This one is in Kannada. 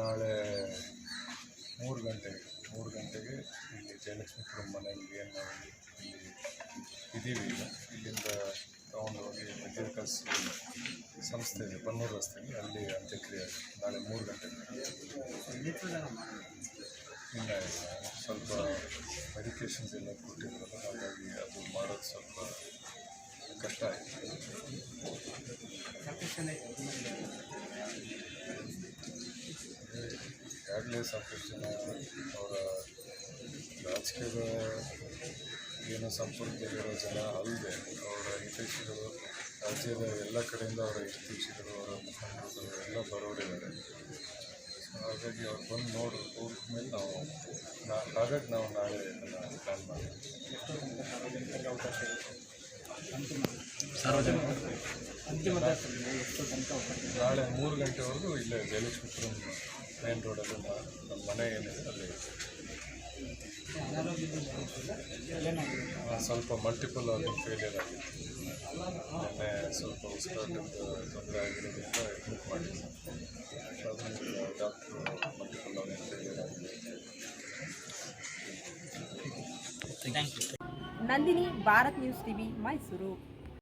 ನಾಳೆ ಮೂರು ಗಂಟೆಗೆ ಮೂರು ಗಂಟೆಗೆ ಇಲ್ಲಿ ಜಯಲಕ್ಷ್ಮೀಪುರಂ ಮನೆಯಲ್ಲಿ ಏನು ನಾವು ಇಲ್ಲಿ ಇದ್ದೀವಿ ಈಗ. ಇಲ್ಲಿಂದ ತಗೊಂಡು ಹೋಗಿ ಮೆಟೀರಿಯಲ್ಸ್ ಸಂಸ್ಥೆ ಇದೆ, ಬನ್ನೂರು ರಸ್ತೆಗೆ ಅಲ್ಲಿ ಅಂತ್ಯಕ್ರಿಯೆ. ನಾಳೆ ಮೂರು ಗಂಟೆಗೆ. ಇಲ್ಲ ಸ್ವಲ್ಪ ಮೆಡಿಕೇಶನ್ಸ್ ಎಲ್ಲ ಕೊಟ್ಟಿದ್ರಲ್ಲ, ಹಾಗಾಗಿ ಅದು ಮಾಡೋದು ಸ್ವಲ್ಪ ಕಷ್ಟ ಆಯಿತು. ಈಗಾಗಲೇ ಸಾಕಷ್ಟು ಜನ ಅವರ ರಾಜಕೀಯದ ಏನು ಸಂಪರ್ಕದಲ್ಲಿರೋ ಜನ ಅಲ್ಲದೆ ಅವರ ಹಿತೈಷಿಗಳು ರಾಜ್ಯದ ಎಲ್ಲ ಕಡೆಯಿಂದ ಅವರ ಹಿತೈಷಿಗಳು ಅವರ ಮುಖಂಡರುಗಳು ಎಲ್ಲ ಬರೋರಿದ್ದಾರೆ. ಸೊ ಹಾಗಾಗಿ ಅವ್ರು ಬಂದು ನೋಡು ಮೇಲೆ ನಾವು ನಾ ಹಾಗಾಗಿ ನಾವು ನಾಳೆ ಪ್ಲ್ಯಾನ್ ಮಾಡಿದ್ವಿ ನಾಳೆ ಮೂರು ಗಂಟೆವರೆಗೂ ಇಲ್ಲೇ ಜಯಲಕ್ಷ್ಮೀಪುರಂ ಮೇನ್ ರೋಡಲ್ಲಿ ನಮ್ಮ ಮನೆ ಏನಿದೆ ಅಲ್ಲಿ ಸ್ವಲ್ಪ ಮಲ್ಟಿಪಲ್ ಆಗಿ ಫೇಲಿಯರ್ ಆಗಿತ್ತು ಸ್ವಲ್ಪ ಉಸಿರಾಟದ ತೊಂದರೆ ಆಗಿರೋದ್ರಿಂದ ಅಡ್ಮಿಟ್ ಮಾಡಿದ್ದೀನಿ ಡಾಕ್ಟ್ರು ಮಲ್ಟಿಪಲ್ ಆಗಿ ಫೇಲಿಯರ್ ಆಗಿದೆ. Nandini, Bharat news TV, Mysuru.